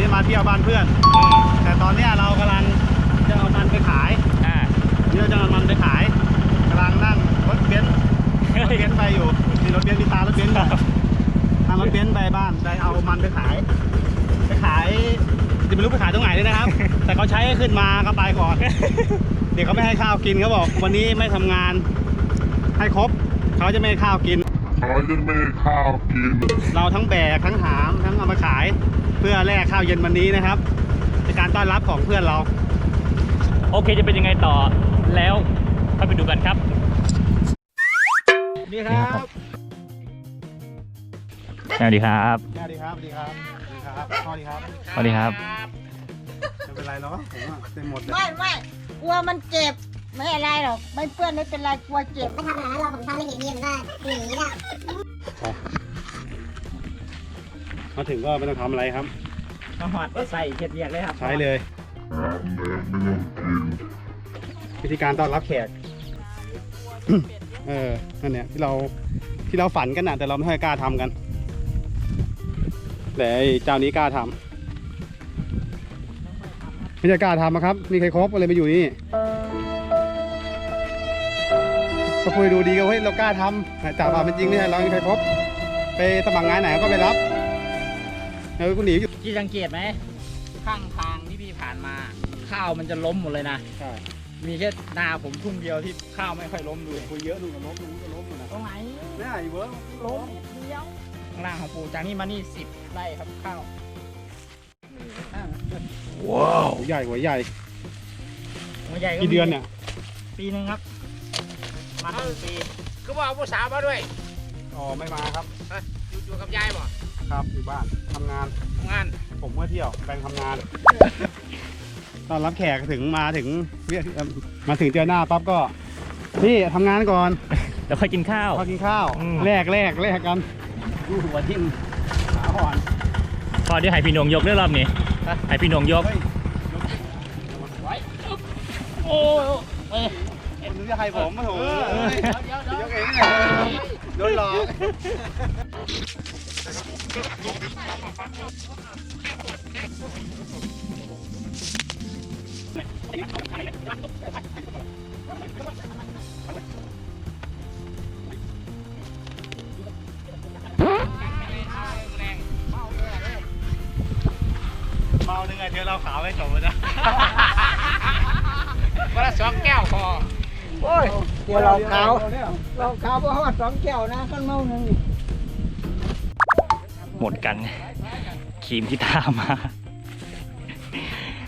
ครับพี่วันนี้มาเที่ยวบ้านเพื่อนอืมแต่ตอนเนี้ยเรากำลังจะเอามันไปขายอ่าเดี๋ยวจะเอามันไปขายกำลังนั่งรถเบนซ์รถเบนซ์ไปอยู่มีรถเบนซ์มีตารถเบนซ์อยู่นั่งรถเบนซ์ไปบ้านไปเอามันไปขาย ไปขายจะไม่รู้ไปขายตรงไหนเลยนะครับ แต่เขาใช้ให้ขึ้นมาก็ไปก่อน เดี๋ยวเขาไม่ให้ข้าวกินเขาบอก วันนี้ไม่ทำงาน ให้ครบเขาจะไม่ให้ข้าวกิน เขาจะไม่ให้ข้าวกิน เราทั้งแบกทั้งหามทั้งเอามาขาย เพื่อแลกข้าวเย็นวันนี้นะครับเป็นการต้อนรับของเพื่อนเรา โอเคจะเป็นยังไงต่อแล้วค่อยไปดูกันครับ นี่ครับ สวัสดีครับ สวัสดีครับ สวัสดีครับสวัสดีครับสวัสดีครับสวัสดีครับ ไม่เป็นไรหรอกผมอะเต็มหมดเลยไม่ไม่กลัวมันเจ็บ ไม่อะไรหรอก ไม่เปื้อนไม่เป็นไรกลัวเจ็บ ไม่ทำอะไรนะเราผมทำไม่เห็นนี่มันก็หนีละ มาถึงก็ไม่ต้องทำอะไรครับมาหอดก็ใส่เห็ดเรียกเลยครับใช้เลย วิธีการต้อนรับแขก เออ นั่นเนี่ยที่เราที่เราฝันกันนะแต่เราไม่ค่อยกล้าทำกัน แต่ไอ้เจ้านี้กล้าทำไม่ใช่กล้าทำนะครับ มีใครครบอะไรมาอยู่นี่ก็คุยดูดีก็เฮ้ยเรากล้าทำแต่ความเป็นจริงไม่ใช่เรามีใครครบไปสมัครงานไหนก็ไปรับ แล้วกูหนีอยู่ที่สังเกตไหมข้างทางที่พี่ผ่านมา ข้าวมันจะล้มหมดเลยนะ ใช่มีแค่นาผมทุ่งเดียวที่ข้าวไม่ค่อยล้มดูคุยเยอะดูกับล้มดูก็ล้มอยู่นะตรงไหนไม่ไอ้เวิร์กล้มเดียวข้างล่างของปู่จากนี่มานี่สิบไร่ครับข้าวหัวใหญ่หัวใหญ่หัวใหญ่กี่เดือนเนี่ยปีหนึ่งครับ มาหนึ่งปีคือว่าเอาผู้สาวมาด้วยอ๋อไม่มาครับอยู่อยู่กับยายบ่ ครับอยู่บ้านทำงาน ทำงานผมเมื่อเที่ยวแปลงทำงาน ตอนรับแขกถึงมาถึงเรียกเอิ่มมาถึงเจอหน้าปั๊บก็พี่ทำงานก่อนแล้วค่อยกินข้าว พอกินข้าวอืม แลกแลกแลกกันดูหัวทิ่มขาอ่อนพอเดี๋ยวให้พี่หนงยกเรื่องรอบนี้ให้พี่หนงยก เฮ้ยโอ้ยคนนึกจะใครผมมาโถเดี๋ยวเดี๋ยวเดี๋ยวยกเองเนี่ยโดนหลอก เมาหนึ่งไงเดี๋ยวเราขาวให้จบเลยนะวันละสองแก้วพอโอ้ยเดี๋ยวเราขาวเราขาวเพราะว่าสองแก้วนะข้างนอกนึง หมดกันครีมที่ตามมา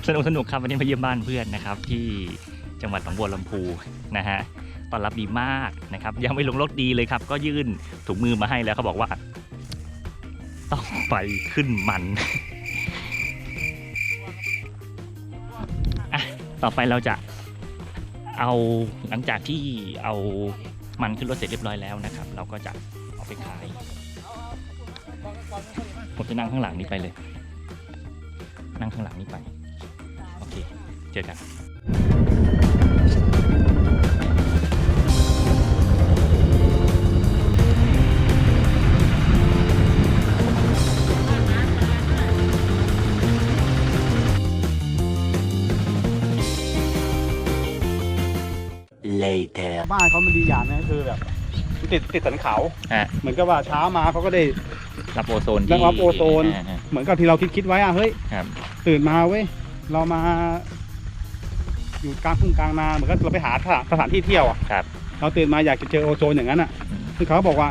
สนุกสนุกครับวันนี้มาเยี่ยมบ้านเพื่อนนะครับ ที่จังหวัดหนองบัวลำพูนะฮะตอนรับดีมากนะครับ ยังไม่ลงรถดีเลยครับ ก็ยื่นถุงมือมาให้แล้วเขาบอกว่า ต้องไปขึ้นมันอะต่อไปเราจะเอาหลังจากที่เอามันขึ้นรถเสร็จเรียบร้อยแล้วนะครับ เราก็จะเอาไปขาย ผมจะนั่งข้างหลังนี้ไปเลย นั่งข้างหลังนี้ไป โอเค เจอกันบ้านเขามันดีอย่างนะคือแบบ ติดติดสันเขาฮะเหมือนกับว่าเช้ามาเขาก็ได้ รับโอโซนรับที่รับโอโซนาฮะ เหมือนกับที่เราคิดคิดไว้อะเฮ้ยครับ ตื่นมาเว้ยเรามา อยู่กลางทุ่งกลางนาเหมือนกับเราไปหาสถานสถานที่เที่ยวอะครับเราตื่นมาอยากจะเจอโอโซนอย่างนั้นอะอืมคือเขาบอกว่า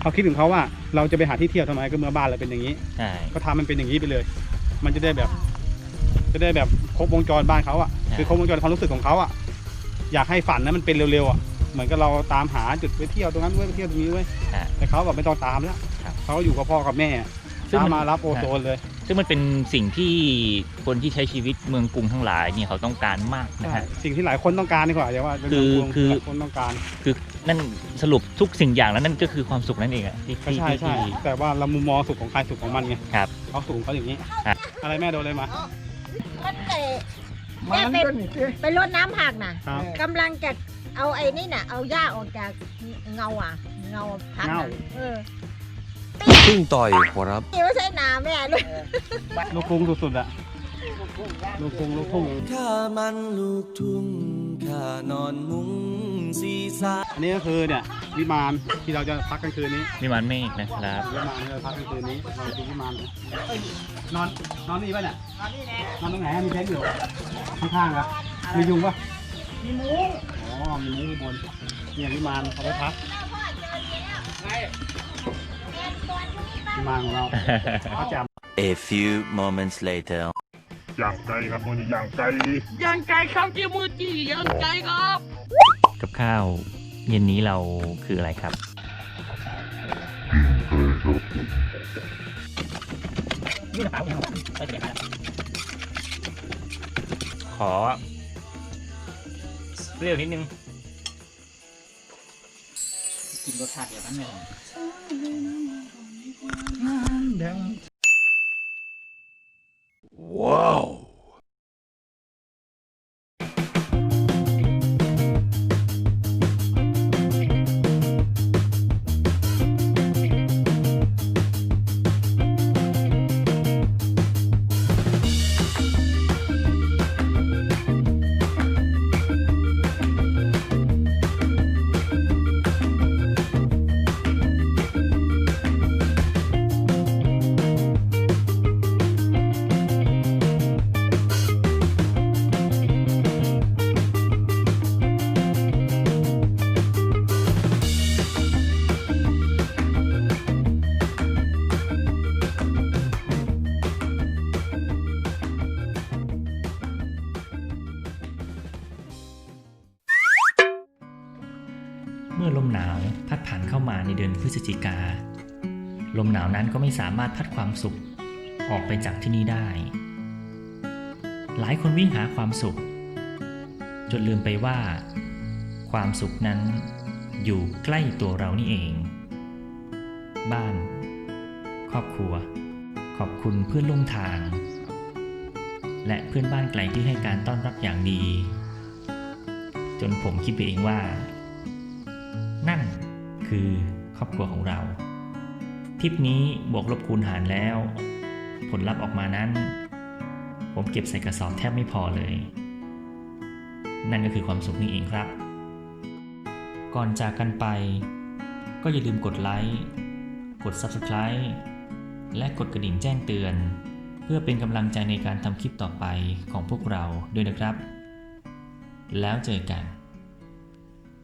เขาคิดถึงเขาว่า เราจะไปหาที่เที่ยวทำไมก็เมื่อบ้านเราเป็นอย่างนี้ ใช่ก็ทำมันเป็นอย่างนี้ไปเลย มันจะได้แบบ จะได้แบบครบวงจรบ้านเขาอะคือครบวงจรความรู้สึกของเขาอะอยากให้ฝันนั้นมันเป็นเร็วๆอะเหมือนกับเราตามหาจุดไปเที่ยวตรงนั้นเว้ยไปเที่ยวตรงนี้เว้ยฮะแต่เขาแบบไม่ต้องตามแล้วครับ เขาอยู่กับพ่อกับแม่ซึ่งเช้ามัน มารับโอโซนเลย ซึ่งมันเป็นสิ่งที่คนที่ใช้ชีวิตเมืองกรุงทั้งหลายเนี่ยเขาต้องการมากนะฮะ สิ่งที่หลายคนต้องการดีกว่าอย่าว่าคือเรื่องคือ หลายคนต้องการคือนั่นสรุปทุกสิ่งอย่างแล้วนั่นก็คือความสุขนั่นเองอะที่ก็ที่ใช่ที่ใช่ที่ แต่ว่าเรามุมมองสุขของใครสุขของมันไงครับเขาสุขของเขาอย่างนี้ ครับ อะไรแม่โดนเลยมามันเตะมัแม่นไปก็นี่สิไปรดน้ำผักน่ะครับ กำลังจะเอาไอ้นี่น่ะ เอาหญ้าออกจากเงาอะ เงาผักน่ะเงา เออ พึ่งต่อยครับ นี่ไม่ใช่หนาแม่ด้วยลูกกรุงสุดๆอะลูกกรุงลูกทุ่งข้ามันลูกทุ่งข้านอนมุ้งสีสาอันนี้ก็คือเนี่ยวิมานที่เราจะพักกันคืนนี้มีมันเมฆนะครับวิมานที่เราพักกันคืนนี้เราดูวิมานนอนนอนนี่ป่ะเนี่ยนอนนี่แน่นอนตรงไหนมีเต็นท์อยู่ข้างๆเหรอมียุงป่ะมีมุ้งอ๋อมีมุ้งข้างบนเนี่ยวิมานเอาไว้พัก วิมานของเราเขาจ A few moments later อย่างไกลครับมันอย่างไกลกับข้าวเย็นนี้เราคืออะไรครับนี่กระเป๋าไปเก็บมาขอเปรี้ยวนิดนึง กินรสชาติเดียวกันเลย down. เมื่อลมหนาวพัดผ่านเข้ามาในเดือนพฤศจิกา ลมหนาวนั้นก็ไม่สามารถพัดความสุข ออกไปจากที่นี่ได้ หลายคนวิ่งหาความสุข จนลืมไปว่า ความสุขนั้นอยู่ใกล้ตัวเรานี่เอง บ้าน ครอบครัว ขอบคุณเพื่อนร่วมทาง และเพื่อนบ้านไกลที่ให้การต้อนรับอย่างดี จนผมคิดไปเองว่า นั่นคือครอบครัวของเรา ทริปนี้บวกลบคูณหารแล้ว ผลลัพธ์ออกมานั้น ผมเก็บใส่กระสอบแทบไม่พอเลย นั่นก็คือความสุขนี่เองครับ ก่อนจากกันไป ก็อย่าลืมกดไลค์กด Subscribe และกดกระดิ่งแจ้งเตือน เพื่อเป็นกำลังใจในการทำคลิปต่อไปของพวกเราด้วยนะครับ แล้วเจอกัน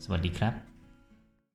สวัสดีครับ